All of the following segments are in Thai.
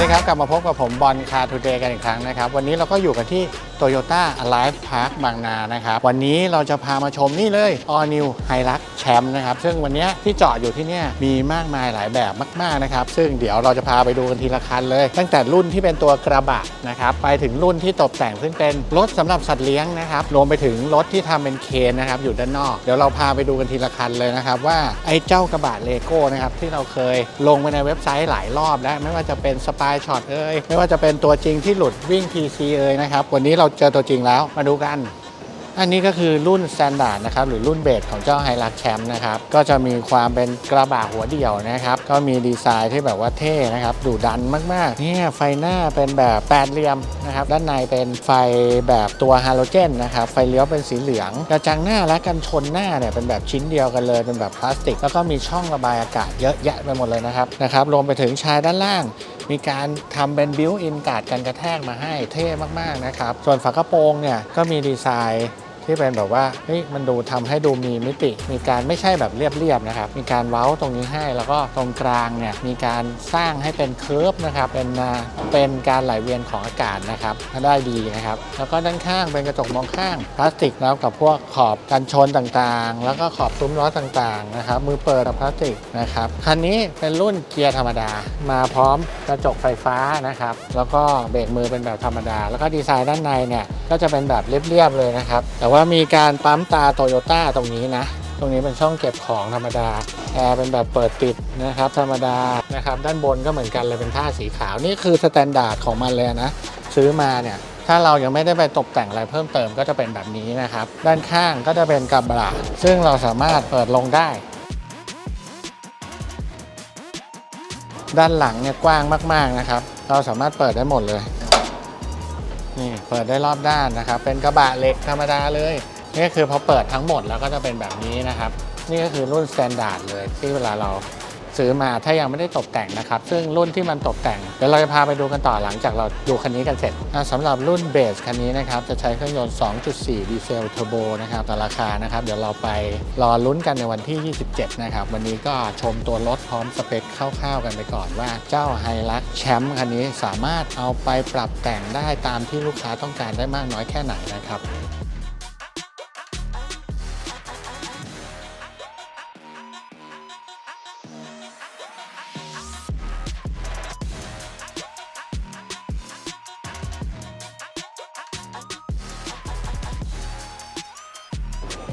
สดีครับกลับมาพบกับผมบอลคาทูเดย์กันอีกครั้งนะครับ วันนี้เราก็อยู่กันที่ Toyota Alive Park บางนานะครับ วันนี้เราจะพามาชมนี่เลย All New Hilux Champ นะครับ ซึ่งวันนี้ที่จอดอยู่ที่นี่มีมากมายหลายแบบมาก ๆ นะครับ ซึ่งเดี๋ยวเราจะพาไปดูกันทีละคันเลย ตั้งแต่รุ่นที่เป็นตัวกระบะนะครับ ไปถึงรุ่นที่ตกแต่งซึ่งเป็นรถสำหรับสัตว์เลี้ยงนะครับ รวมไปถึงรถที่ทำเป็นเคนนะครับอยู่ด้านนอก เดี๋ยวเราพาไปดูกันทีละคันเลยนะครับว่าไอ้เจ้ากระบะเลโก้นะครับที่เราเคยลงไปในเว็บไซต์หลายรอบแล้วไม่ว่าจะเป็นสปายช็อตเอ้ยไม่ว่าจะเป็นตัวจริงที่หลุดวิ่ง PC เอ้ยนะครับวันนี้เราเจอตัวจริงแล้วมาดูกัน อันนี้ก็คือรุ่น s แ a นดาร์ดนะครับหรือรุ่นเบสของเจ้าไฮรักแชมป์นะครับก็จะมีความเป็นกระบะหัวเดี่ยวนะครับก็มีดีไซน์ที่แบบว่าเท่นะครับดุดันมากๆเนี่ยไฟหน้าเป็นแบบแปดเหลี่ยมนะครับด้านในเป็นไฟแบบตัวฮาโลเจนนะครับไฟเลี้ยวเป็นสีเหลืองกระจังหน้าและกันชนหน้าเนี่ยเป็นแบบชิ้นเดียวกันเลยเป็นแบบพลาสติก แล้วก็มีช่องระบายอากาศเยอะแยะไปหมดเลยนะครับนะครับรวมไปถึงชายด้านล่าง มีการทำเป็นบิวอินการ์ดกันกระแทกมาให้เท่มากๆนะครับ ส่วนฝากระโปรงเนี่ยก็มีดีไซน์ ที่เป็นแบบว่าเฮ้ยมันดูทำให้ดูมีมิติ มีการไม่ใช่แบบเรียบๆนะครับ มีการเว้าตรงนี้ให้ แล้วก็ตรงกลางเนี่ยมีการสร้างให้เป็นเคิร์ฟนะครับ เป็นเป็นการไหลเวียนของอากาศนะครับได้ดีนะครับ แล้วก็ด้านข้างเป็นกระจกมองข้างพลาสติกแล้วกับพวกขอบกันชนต่างๆ แล้วก็ขอบซุ้มล้อต่างๆนะครับ มือเปิดพลาสติกนะครับ คันนี้เป็นรุ่นเกียร์ธรรมดา มาพร้อมกระจกไฟฟ้านะครับ แล้วก็เบรกมือเป็นแบบธรรมดา แล้วก็ดีไซน์ด้านในเนี่ยก็จะเป็นแบบเรียบๆเลยนะครับแต่ว่ามีการปั๊มตาโตโยต้าตรงนี้นะ ตรงนี้เป็นช่องเก็บของธรรมดาแอร์เป็นแบบเปิดปิดนะครับ ธรรมดานะครับ ด้านบนก็เหมือนกันเลยเป็นผ้าสีขาวนี่คือสแตนดาร์ดของมันเลยนะ ซื้อมาเนี่ย ถ้าเรายังไม่ได้ไปตกแต่งอะไรเพิ่มเติมก็จะเป็นแบบนี้นะครับ ด้านข้างก็จะเป็นกระบะซึ่งเราสามารถเปิดลงได้ด้านหลังเนี่ยกว้างมาก ๆ นะครับ เราสามารถเปิดได้หมดเลย นี่เปิดได้รอบด้านนะครับ เป็นกระบะเหล็กธรรมดาเลยนี่ก็คือพอเปิดทั้งหมดแล้วก็จะเป็นแบบนี้นะครับ นี่ก็คือรุ่นสแตนดาร์ดเลยที่เวลาเรา ซื้อมาถ้ายังไม่ได้ตกแต่งนะครับ ซึ่งรุ่นที่มันตกแต่ง เดี๋ยวเราจะพาไปดูกันต่อหลังจากเราดูคันนี้กันเสร็จสำหรับรุ่นเบสคันนี้นะครับจะใช้เครื่องยนต์ 2.4 ดีเซลเทอร์โบนะครับแต่ราคานะครับเดี๋ยวเราไปรอลุ้นกันในวันที่ 27 นะครับ วันนี้ก็ชมตัวรถพร้อมสเปคคร่าวๆกันไปก่อนว่าเจ้าไฮรักแชมป์คันนี้สามารถเอาไปปรับแต่งได้ตามที่ลูกค้าต้องการได้มากน้อยแค่ไหนนะครับ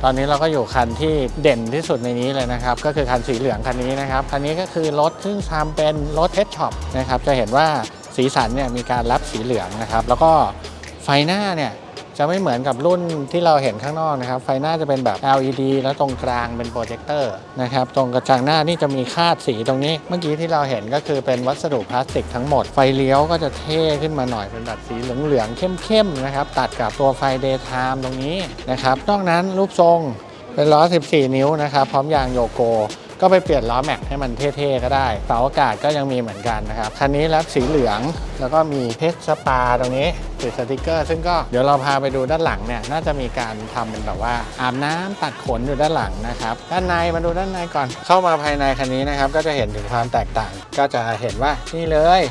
ตอนนี้เราก็อยู่คันที่เด่นที่สุดในนี้เลยนะครับ ก็คือคันสีเหลืองคันนี้นะครับ คันนี้ก็คือรถซึ่งทำเป็นรถเอชช็อปนะครับ จะเห็นว่าสีสันเนี่ยมีการรับสีเหลืองนะครับ แล้วก็ไฟหน้าเนี่ย จะไม่เหมือนกับรุ่นที่เราเห็นข้างนอกนะครับ ไฟหน้าจะเป็นแบบ LED แล้วตรงกลางเป็นโปรเจคเตอร์นะครับ ตรงกระจังหน้านี่จะมีคาดสีตรงนี้ เมื่อกี้ที่เราเห็นก็คือเป็นวัสดุพลาสติกทั้งหมด ไฟเลี้ยวก็จะเท่ขึ้นมาหน่อยเป็นแบบสีเหลืองๆเข้มๆนะครับ ตัดกับตัวไฟ daytime ตรงนี้นะครับ นอกนั้นรูปทรงเป็นล้อ 14 นิ้วนะครับ พร้อมยางโยโก ก็ไปเปลี่ยนล้อแม็กให้มันเท่ๆก็ได้เสาอากาศก็ยังมีเหมือนกันนะครับคันนี้รับสีเหลืองแล้วก็มีเพชรสปาตรงนี้ติดสติกเกอร์ ซึ่งก็เดี๋ยวเราพาไปดูด้านหลังเนี่ยน่าจะมีการทำเป็นแบบว่าอาบน้ำตัดขนอยู่ด้านหลังนะครับด้านในมาดูด้านในก่อน เข้ามาภายในคันนี้นะครับก็จะเห็นถึงความแตกต่าง ก็จะเห็นว่านี่เลย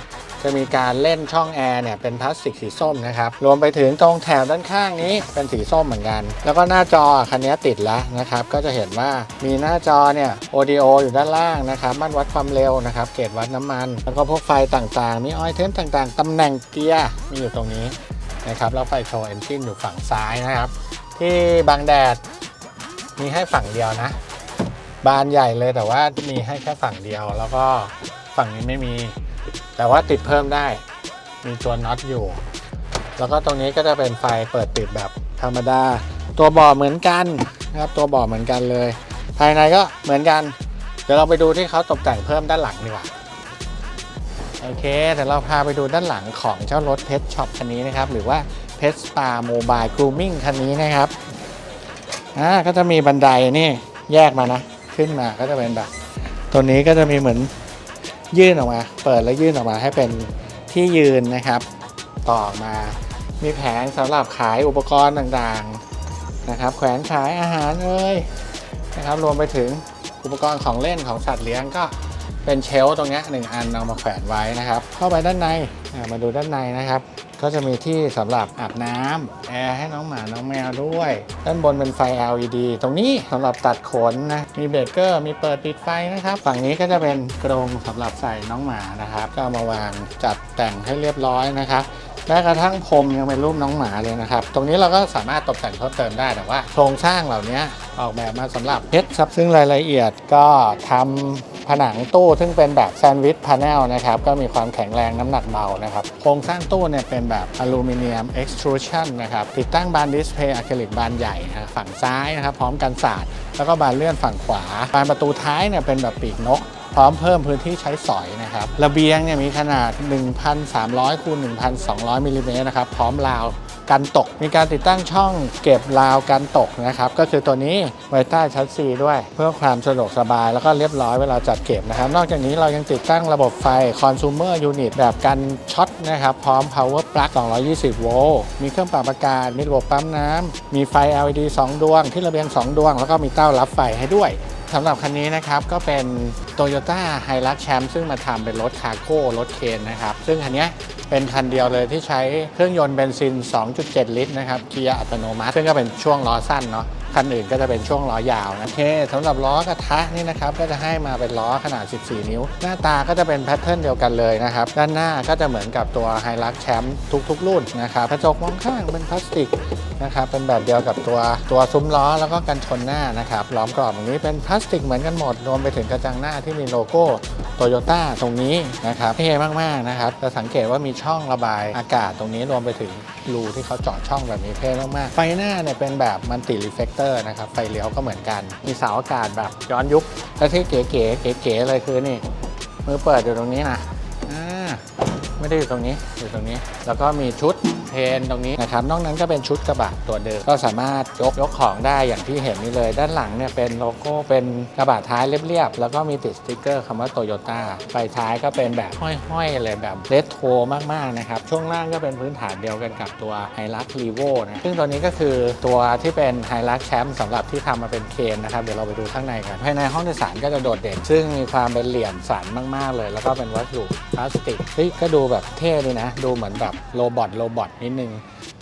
จะมีการเล่นช่องแอร์เนี่ยเป็นพลาสติกสีส้มนะครับ รวมไปถึงตรงแถวด้านข้างนี้เป็นสีส้มเหมือนกัน แล้วก็หน้าจอคันนี้ติดแล้วนะครับ ก็จะเห็นว่ามีหน้าจอเนี่ย audio อยู่ด้านล่างนะครับมันวัดความเร็วนะครับเกจวัดน้ำมัน แล้วก็พวกไฟต่างๆ มีออยเทมต่างๆตำแหน่งเกียร์มีอยู่ตรงนี้นะครับแล้วไฟโชว์เอนจินอยู่ฝั่งซ้ายนะครับ ที่บางแดดมีให้ฝั่งเดียวนะ บานใหญ่เลยแต่ว่ามีให้แค่ฝั่งเดียว แล้วก็ฝั่งนี้ไม่มี แต่ว่าติดเพิ่มได้ มีตัวน็อตอยู่ แล้วก็ตรงนี้ก็จะเป็นไฟเปิดปิดแบบธรรมดา ตัวบ่อเหมือนกันนะครับ ตัวบ่อเหมือนกันเลย ภายในก็เหมือนกัน เดี๋ยวเราไปดูที่เขาตกแต่งเพิ่มด้านหลังดีกว่า โอเค เดี๋ยวเราพาไปดูด้านหลังของเจ้ารถเพชรช็อปคันนี้นะครับ หรือว่าเพชรสปาโมบายกรูมิ่งคันนี้นะครับอ่าก็จะมีบันไดนี่แยกมานะ ขึ้นมาก็จะเป็นแบบ ตัวนี้ก็จะมีเหมือน ยื่นออกมา เปิดแล้วยื่นออกมาให้เป็นที่ยืนนะครับ ต่อออกมามีแผงสำหรับขายอุปกรณ์ต่างๆนะครับ แขวนขายอาหารเอ้ยนะครับรวมไปถึงอุปกรณ์ของเล่นของสัตว์เลี้ยงก็ เป็นเชลฟ์ตรงนี้หนึ่งอันเอามาแขวนไว้นะครับ เข้าไปด้านในมาดูด้านในนะครับ ก็จะมีที่สำหรับอาบน้ำแอร์ให้น้องหมาน้องแมวด้วย ด้านบนเป็นไฟ LED ตรงนี้สำหรับตัดขนนะมีเบรกเกอร์มีเปิดปิดไฟนะครับ ฝั่งนี้ก็จะเป็นกรงสำหรับใส่น้องหมานะครับ ก็เอามาวางจัดแต่งให้เรียบร้อยนะครับ แม้กระทั่งพรมยังเป็นรูปน้องหมาเลยนะครับ ตรงนี้เราก็สามารถตกแต่งเพิ่มเติมได้แต่ว่า โครงสร้างเหล่านี้ออกแบบมาสำหรับเพชรครับซึ่งรายละเอียดก็ทำผนังตู้ซึ่งเป็นแบบแซนด์วิชพาเนลนะครับก็มีความแข็งแรงน้ำหนักเบานะครับโครงสร้างตู้เนี่ยเป็นแบบอลูมิเนียมเอ็กซ์ตรูชันนะครับติดตั้งบานดิสเพย์อะคริลิกบานใหญ่นะฝั่งซ้ายนะครับพร้อมกันศาสตร์แล้วก็บานเลื่อนฝั่งขวา บานประตูท้ายเนี่ยเป็นแบบปีกนก พร้อมเพิ่มพื้นที่ใช้สอยนะครับระเบียงเนี่ยมีขนาด 1,300คูณ1,200มิลลิเมตรนะครับพร้อมราวกันตก มีการติดตั้งช่องเก็บราวกันตกนะครับ ก็คือตัวนี้ไว้ใต้ชั้นซีด้วย เพื่อความสะดวกสบายแล้วก็เรียบร้อยเวลาจัดเก็บนะครับ นอกจากนี้เรายังติดตั้งระบบไฟ Consumer Unit แบบกันช็อตนะครับ พร้อม Power Plug 220 โวลต์มีเครื่องปรับอากาศ มีระบบปั๊มน้ำมีไฟ LED 2 ดวงที่ระเบียง 2 ดวง แล้วก็มีเต้ารับไฟให้ด้วย สำหรับคันนี้นะครับก็เป็น Toyota Hilux Champ ซึ่งมาทำเป็นรถคาร์โก้รถเคนนะครับ ซึ่งคันนี้เป็นคันเดียวเลยที่ใช้เครื่องยนต์เบนซิน 2.7 ลิตรนะครับเกียร์อัตโนมัติ ซึ่งก็เป็นช่วงล้อสั้นเนาะ คันอื่นก็จะเป็นช่วงล้อยาวนะโอเคสำหรับล้อกระทะนี่นะครับก็จะให้มาเป็นล้อขนาด 14 นิ้ว หน้าตาก็จะเป็นแพทเทิร์นเดียวกันเลยนะครับด้านหน้าก็จะเหมือนกับตัว Hilux Champ ทุก ๆ รุ่นนะครับกระจกมองข้างเป็นพลาสติกนะครับเป็นแบบเดียวกับตัวตัวซุ้มล้อแล้วก็กันชนหน้านะครับล้อมกรอบตรงนี้เป็นพลาสติกเหมือนกันหมดรวมไปถึงกระจังหน้าที่มีโลโก้ โตโยต้าตรงนี้นะครับเท่มากๆนะครับจะสังเกตว่ามีช่องระบายอากาศตรงนี้รวมไปถึงรูที่เขาเจาะช่องแบบนี้เท่มากๆ ไฟหน้าเนี่ยเป็นแบบมันติรีเฟกเตอร์นะครับไฟเลี้ยวก็เหมือนกัน มีเสาอากาศแบบย้อนยุคและที่เก๋ๆเก๋ๆเลยคือนี่มือเปิดอยู่ตรงนี้นะอ่า ไม่ได้อยู่ตรงนี้อยู่ตรงนี้ แล้วก็มีชุดเพนตรงนี้นะครับนอกนั้นก็เป็นชุดกระบะตัวเดิมก็สามารถยกยกของได้อย่างที่เห็นนี่เลย ด้านหลังเนี่ยเป็นโลโก้เป็นกระบะท้ายเรียบๆแล้วก็มีติดสติ๊กเกอร์คำว่าโตโยต้าไฟท้ายก็เป็นแบบห้อยๆเลยแบบเลทโทมากๆนะครับช่วงล่างก็เป็นพื้นฐานเดียวกันกับตัว h i l u x r e v o นะซึ่งตัวนี้ก็คือตัวที่เป็น h i l u x Champ สำหรับที่ทำมาเป็นเคนนะครับเดี๋ยวเราไปดูข้างในกันภายในห้องโดยสารก็จะโดดเด่น ซึ่งมีความเป็นเหลี่ยมสันมาก ๆ เลย แล้วก็เป็นวัสดุพลาสติกเฮ้ยก็ดูแบบเท่ดีนะ ดูเหมือนแบบโรบอทโรบอทนิดนึง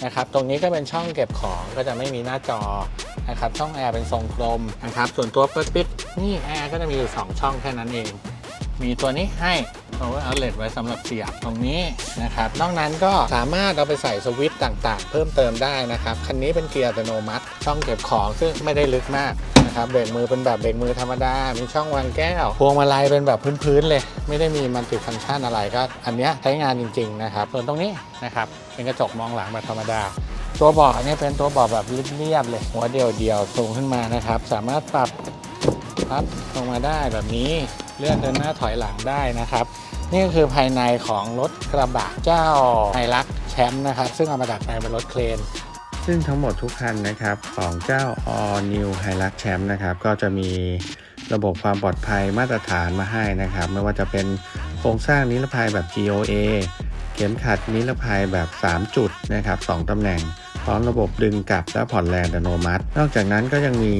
นะครับ ตรงนี้ก็เป็นช่องเก็บของก็จะไม่มีหน้าจอนะครับ ช่องแอร์เป็นทรงกลมนะครับ ส่วนตัวเปิดปิดนี่แอร์ก็จะมีอยู่สองช่องแค่นั้นเอง มีตัวนี้ให้ power outlet ไว้สำหรับเสียบตรงนี้นะครับ นอกนั้นก็สามารถเอาไปใส่สวิตช์ต่างๆ เพิ่มเติมได้นะครับ คันนี้เป็นเกียร์อัตโนมัติ ช่องเก็บของซึ่งไม่ได้ลึกมาก นะครับเบรกมือเป็นแบบเบรกมือธรรมดา มีช่องวางแก้ว พวงมาลัยเป็นแบบพื้นๆเลย ไม่ได้มีมัลติดฟังก์ชันอะไรก็ อันเนี้ยใช้งานจริง ๆ นะครับ ส่วนตรงนี้นะครับเป็นกระจกมองหลังแบบธรรมดาตัวเบาะเนี่ยเป็นตัวเบาะแบบเรียบๆเลย หัวเดียวๆสูงขึ้นมานะครับ สามารถปรับพับลงมาได้แบบนี้เลื่อนเดินหน้าถอยหลังได้นะครับ นี่ก็คือภายในของรถกระบะเจ้าไฮรักแชมป์นะครับ ซึ่งเอามาดัดแปลงเป็นรถเครน ซึ่งทั้งหมดทุกคันนะครับของเจ้า All New Hilux Champ นะครับก็จะมีระบบความปลอดภัยมาตรฐานมาให้นะครับ ไม่ว่าจะเป็นโครงสร้างนิรภัยแบบ GOA เข็มขัดนิรภัยแบบ 3 จุดนะครับ 2ตำแหน่ง พร้อมระบบดึงกลับและผ่อนแรงอัตโนมัติ นอกจากนั้นก็ยังมี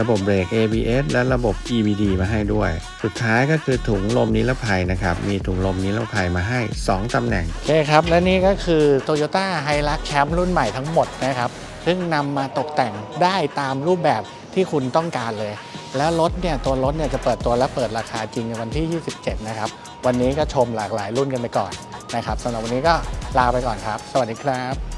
ระบบเบรก ABS และระบบ EBD มาให้ด้วย สุดท้ายก็คือถุงลมนิรภัยนะครับ มีถุงลมนิรภัยมาให้ 2ตำแหน่ง โอเคครับ และนี่ก็คือ Toyota h i l u x Champ รุ่นใหม่ทั้งหมดนะครับ ซึ่งนำมาตกแต่งได้ตามรูปแบบที่คุณต้องการเลย แล้วรถเนี่ยตัวรถเนี่ยจะเปิดตัวและเปิดราคาจริงในวันที่ 27 นะครับ วันนี้ก็ชมหลากหลายรุ่นกันไปก่อนนะครับสำหรับวันนี้ก็ลาไปก่อนครับ สวัสดีครับ